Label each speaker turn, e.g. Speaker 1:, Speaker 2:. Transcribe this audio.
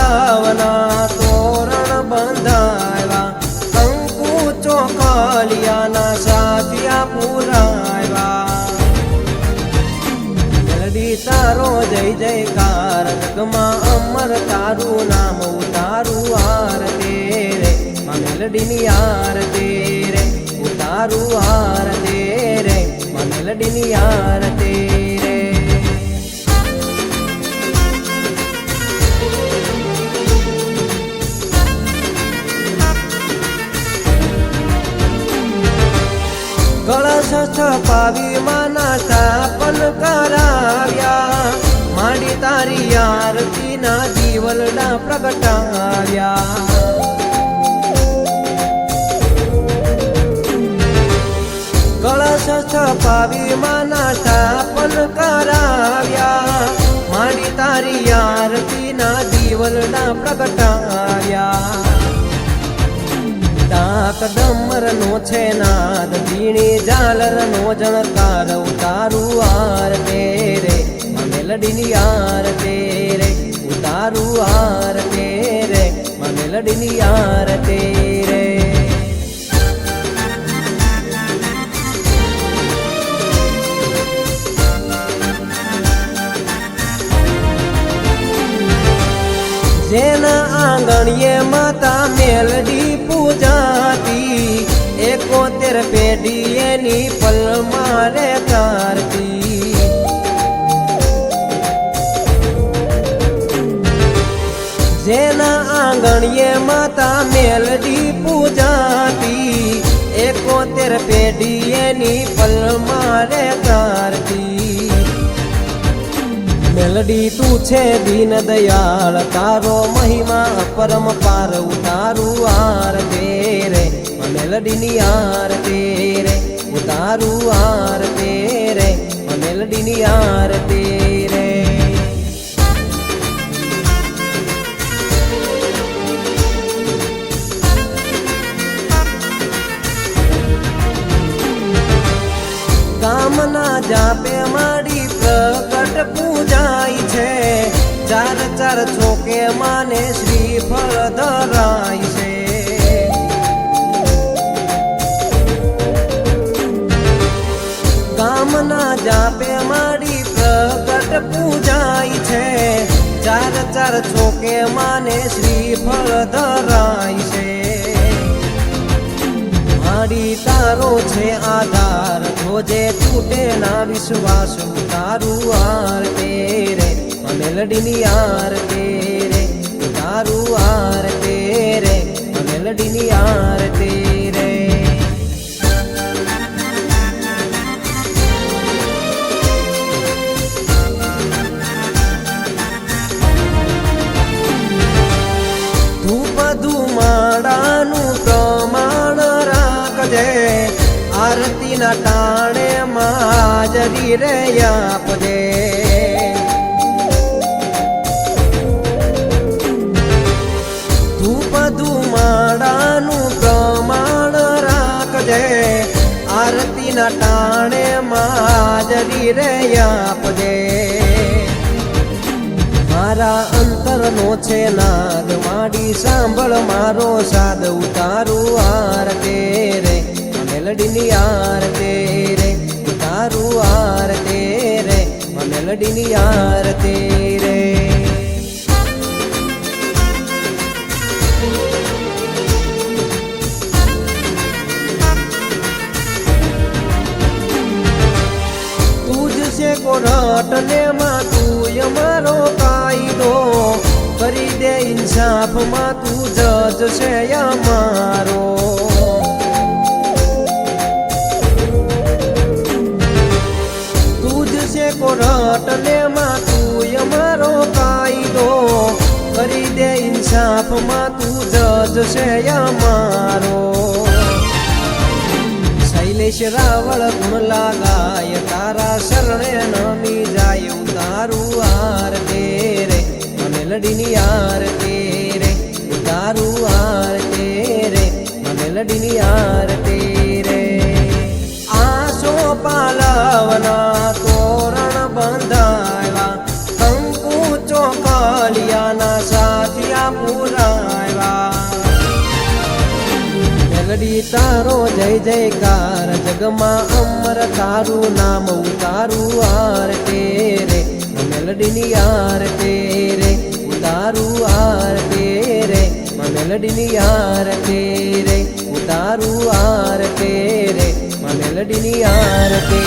Speaker 1: પાલવના તોરણ બંધાવ્યા કંકુ ચોકલિયાના સાથિયા પુરાવ્યા જલ્દી તારો જય જયકાર, જગમાં અમર તારું નામ ઉતારું આરતે રે. મેલડીની આરતે રે, ઉતારું આરતે રે. મેલડીની આર રે કળશ સ્થપાવી માના સ્થાપન કરાવ્યા માંડી તારી આરતી ના જીવલડા પ્રગટાવ્યા. સ્થપાવી માના સ્થાપન કરાવ્યા માંડી તારી આરતી ના જીવલડા ડાક ડમર નો છે નાદ, ઝીણી ઝાલર નો જણકાર, ઉતારું આર તેરે મેલડીની આર તેરે, ઉતારું આર તેરે મેલડીની આર તેરે. જેના આંગણીએ માતા મેલડી પૂજાતી એકોતેર પેઢી એની પલ મારે તારતી જેના આંગણીએ માતા મેલડી પૂજાતી, એકોતેર પેઢી એની પલ મારે તારતી મેલડી તું છે દીન દયાળ, તારો મહિમા પરમ પાર ઉતારું આર તેરે મેલડીની આર રે ઉતારું આર રે મેલડીની આર રે કામના જાપે માડી પ્રગટ પૂજાય છે. ચાર ચાર છોકે માને શ્રીફળ ધરાય છોકે માને શ્રીફળ ધરાય છે? મારી તારો છે આધાર જોજે તૂટે ના વિશ્વાસ, તારું આર તેરે મેલડીની આર તેરે તારું આર તેરે મેલડીની આર તેરે રાખજે આરતીના ટાણે માજરી રે આપજે. ધૂપ ધુમાડાનું પ્રમાણ રાખજે. આરતીના ટાણે માજરી રે આપજે મારા અંતરનો છે નાદ. માડી સાંભળ, મારો સાદ ઉતારું આર રે. મેલડીની આર રે. ઉતારું આર રે. મેલડીની આર રે. તું છે કોરટ ને દે ઇન્સાફમાં તું જજ છે અમારો. તું જ છે કોરટ ને માં તું અમારો કાયદો. કરી દે ઇન્સાફમાં તું જજ છે અમારો. શૈલેષ રાવળ ગુણ લાગાય, તારા શરણે નમી જાય તારું. આર રે લડીની આરતી આસો પાલવના તોરણ બંધાવ્યા કંકુ ચોકલિયાના સાથિયા પુરાવ્યા જગડી તારો જય જયકાર, જગમાં અમર તારું નામ ઉતારું આરતે રે. મેલડીની આરતે રે, ઉતારું આરતે રે. મેલડીની આરતે રે. ઉતારું આરતે રે? મેલડીની આરતે